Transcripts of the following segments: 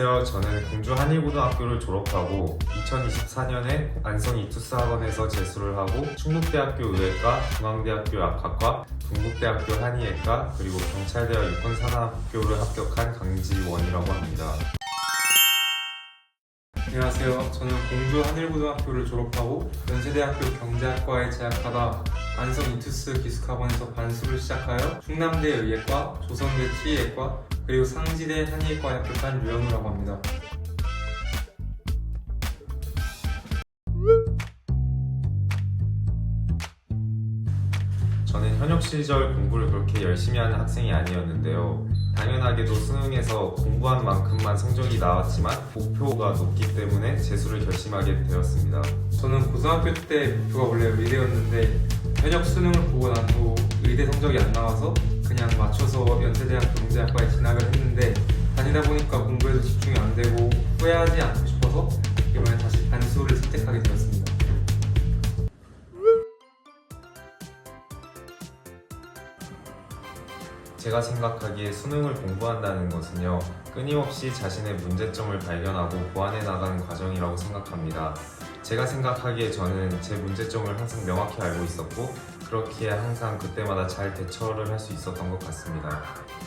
안녕하세요. 저는 공주 한일고등학교를 졸업하고 2024년에 안성 이 투스 학원에서 재수를 하고 충북대학교 의예과, 중앙대학교 약학과, 동국대학교 한의예과, 그리고 경찰대학 육군사관학교를 합격한 강지원이라고 합니다. 안녕하세요. 저는 공주 한일고등학교를 졸업하고 연세대학교 경제학과에 재학하다 안성 이투스 기숙학원에서 반수를 시작하여 충남대 의예과, 조선대 치의예과, 그리고 상지대 한의예과에 합격한 류현우라고 합니다. 저는 현역 시절 공부를 그렇게 열심히 하는 학생이 아니었는데요. 당연하게도 수능에서 공부한 만큼만 성적이 나왔지만 목표가 높기 때문에 재수를 결심하게 되었습니다. 저는 고등학교 때 목표가 원래 의대였는데 현역 수능을 보고 난 후 의대 성적이 안 나와서 그냥 맞춰서 연세대학 경제학과에 진학을 했는데 다니다 보니까 공부에도 집중이 안 되고 후회하지 않고 싶어서 이번에 다시 반수를 선택하게 되었습니다. 제가 생각하기에 수능을 공부한다는 것은요, 끊임없이 자신의 문제점을 발견하고 보완해 나가는 과정이라고 생각합니다. 제가 생각하기에 저는 제 문제점을 항상 명확히 알고 있었고, 그렇기에 항상 그때마다 잘 대처를 할 수 있었던 것 같습니다.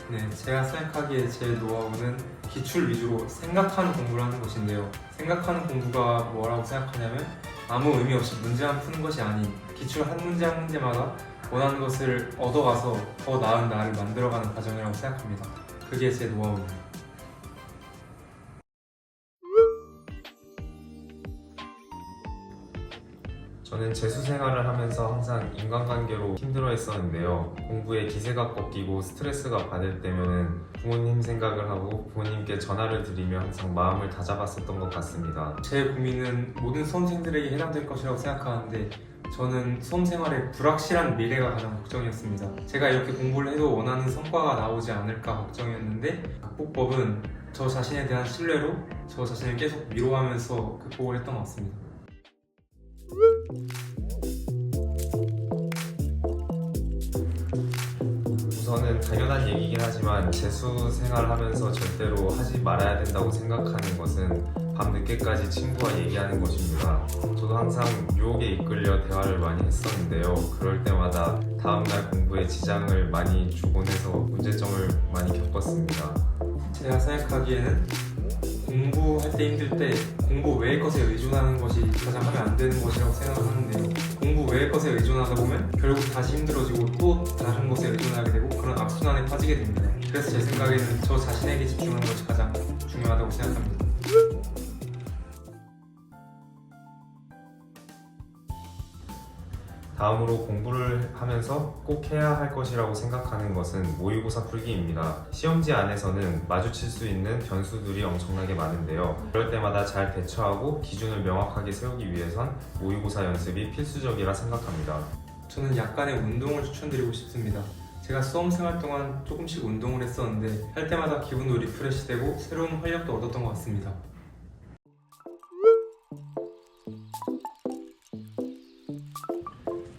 네, 제가 생각하기에 제 노하우는 기출 위주로 생각하는 공부를 하는 것인데요. 생각하는 공부가 뭐라고 생각하냐면 아무 의미 없이 문제만 푸는 것이 아닌 기출 한 문제 한 문제마다 원하는 것을 얻어가서 더 나은 나를 만들어가는 과정이라고 생각합니다. 그게 제 노하우입니다. 저는 재수 생활을 하면서 항상 인간관계로 힘들어 했었는데요. 공부에 기세가 꺾이고 스트레스가 받을 때면은 부모님 생각을 하고 부모님께 전화를 드리며 항상 마음을 다잡았었던 것 같습니다. 제 고민은 모든 수험생들에게 해당될 것이라고 생각하는데 저는 수험 생활의 불확실한 미래가 가장 걱정이었습니다. 제가 이렇게 공부를 해도 원하는 성과가 나오지 않을까 걱정이었는데 극복법은 저 자신에 대한 신뢰로 저 자신을 계속 위로하면서 극복을 했던 것 같습니다. 우선은 당연한 얘기긴 하지만 재수 생활을 하면서 절대로 하지 말아야 된다고 생각하는 것은 밤 늦게까지 친구와 얘기하는 것입니다. 저도 항상 유혹에 이끌려 대화를 많이 했었는데요. 그럴 때마다 다음날 공부에 지장을 많이 주곤 해서 문제점을 많이 겪었습니다. 제가 생각하기에는 공부할 때 힘들 때 공부 외의 것에 의존하는 것이 가장 하면 안 되는 것이라고 생각을 하는데요. 공부 외의 것에 의존하다 보면 결국 다시 힘들어지고 또 다른 것에 의존하게 되고 그런 악순환에 빠지게 됩니다. 그래서 제 생각에는 저 자신에게 집중하는 것이 가장 중요하다고 생각합니다. 다음으로 공부를 하면서 꼭 해야 할 것이라고 생각하는 것은 모의고사 풀기입니다. 시험지 안에서는 마주칠 수 있는 변수들이 엄청나게 많은데요. 그럴 때마다 잘 대처하고 기준을 명확하게 세우기 위해선 모의고사 연습이 필수적이라 생각합니다. 저는 약간의 운동을 추천드리고 싶습니다. 제가 수험 생활 동안 조금씩 운동을 했었는데 할 때마다 기분도 리프레시 되고 새로운 활력도 얻었던 것 같습니다.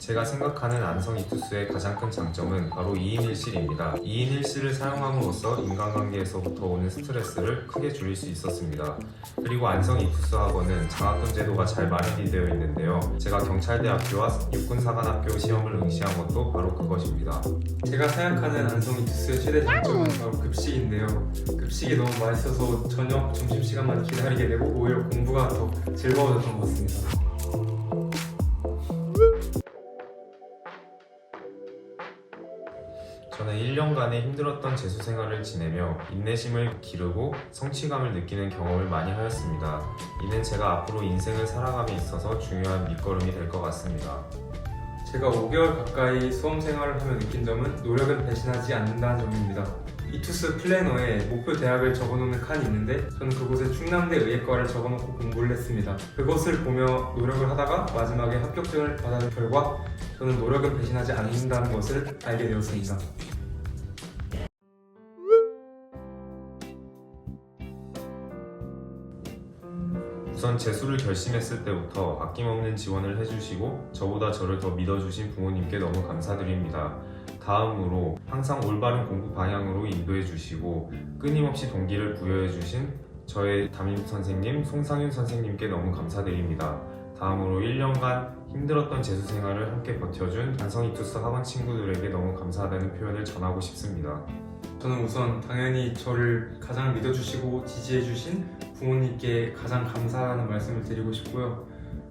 제가 생각하는 안성 이 투스의 가장 큰 장점은 바로 2인 1실입니다. 2인 1실을 사용함으로써 인간관계에서부터 오는 스트레스를 크게 줄일 수 있었습니다. 그리고 안성 이투스 학원은 장학금 제도가 잘 마련이 되어 있는데요. 제가 경찰대학교와 육군사관학교 시험을 응시한 것도 바로 그것입니다. 제가 생각하는 안성 이투스의 최대 장점은 바로 급식인데요. 급식이 너무 맛있어서 저녁, 점심시간만 기다리게 되고 오히려 공부가 더 즐거워졌던 것 같습니다. 저는 1년간의 힘들었던 재수 생활을 지내며 인내심을 기르고 성취감을 느끼는 경험을 많이 하였습니다. 이는 제가 앞으로 인생을 살아감에 있어서 중요한 밑거름이 될 것 같습니다. 제가 5개월 가까이 수험 생활을 하며 느낀 점은 노력은 배신하지 않는다는 점입니다. 이투스 플래너에 목표 대학을 적어놓는 칸이 있는데 저는 그곳에 충남대 의예과를 적어놓고 공부를 했습니다. 그것을 보며 노력을 하다가 마지막에 합격증을 받은 결과 저는 노력은 배신하지 않는다는 것을 알게 되었습니다. 우선 재수를 결심했을 때부터 아낌없는 지원을 해주시고 저보다 저를 더 믿어주신 부모님께 너무 감사드립니다. 다음으로 항상 올바른 공부 방향으로 인도해 주시고 끊임없이 동기를 부여해 주신 저의 담임 선생님 송상윤 선생님께 너무 감사드립니다. 다음으로 1년간 힘들었던 재수 생활을 함께 버텨준 단성이 투스 학원 친구들에게 너무 감사하다는 표현을 전하고 싶습니다. 저는 우선 당연히 저를 가장 믿어주시고 지지해주신 부모님께 가장 감사하는 말씀을 드리고 싶고요.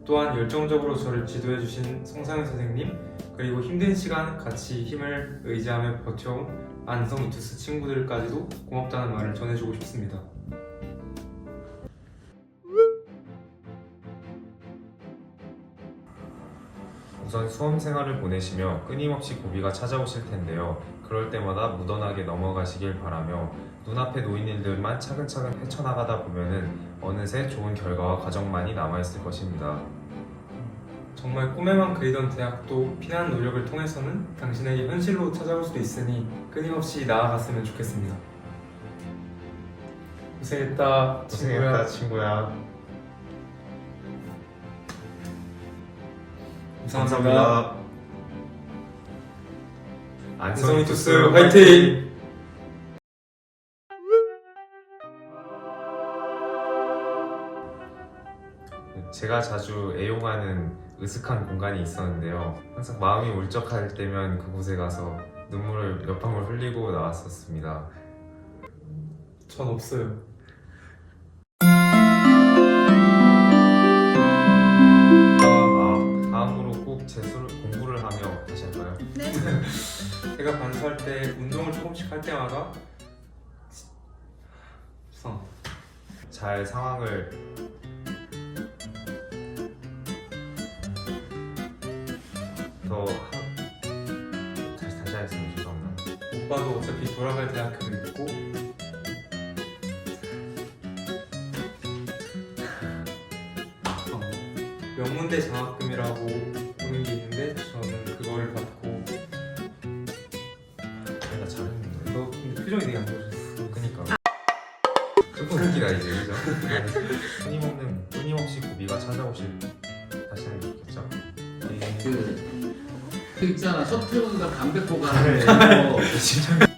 또한 열정적으로 저를 지도해주신 송상현 선생님 그리고 힘든 시간 같이 힘을 의지하며 버텨온 안성 이투스 친구들까지도 고맙다는 말을 전해주고 싶습니다. 우선 수험 생활을 보내시며 끊임없이 고비가 찾아오실 텐데요. 그럴 때마다 무던하게 넘어가시길 바라며 눈앞에 놓인 일들만 차근차근 헤쳐나가다 보면은 어느새 좋은 결과와 과정만이 남아있을 것입니다. 정말 꿈에만 그리던 대학도 피난 노력을 통해서는 당신에게 현실로 찾아올 수도 있으니 끊임없이 나아갔으면 좋겠습니다. 고생했다, 친구야. 친구야. 감사합니다. 안성이 투스 화이팅! 제가 자주 애용하는 으슥한 공간이 있었는데요. 항상 마음이 울적할 때면 그곳에 가서 눈물을 몇 방울 흘리고 나왔었습니다. 전 없어요. 제가 반수할 때 운동을 조금씩 할 때마다. 잘 상황을 더 하... 다시 다시 하겠습니다. 죄송합니다. 오빠도 어차피 돌아갈 대학교도 있고 어, 명문대 장학금이라고 오는 게 있는데 저는 그걸 받고 표정이 되게 안 좋아졌어 그니까. 조금 웃기다 이제 그죠? 끊임없는 끊임없이 고비가 찾아오실 다시 하는 게 좋겠죠? 네. 그, 그 있잖아 셔틀온과 담배포가 하는 거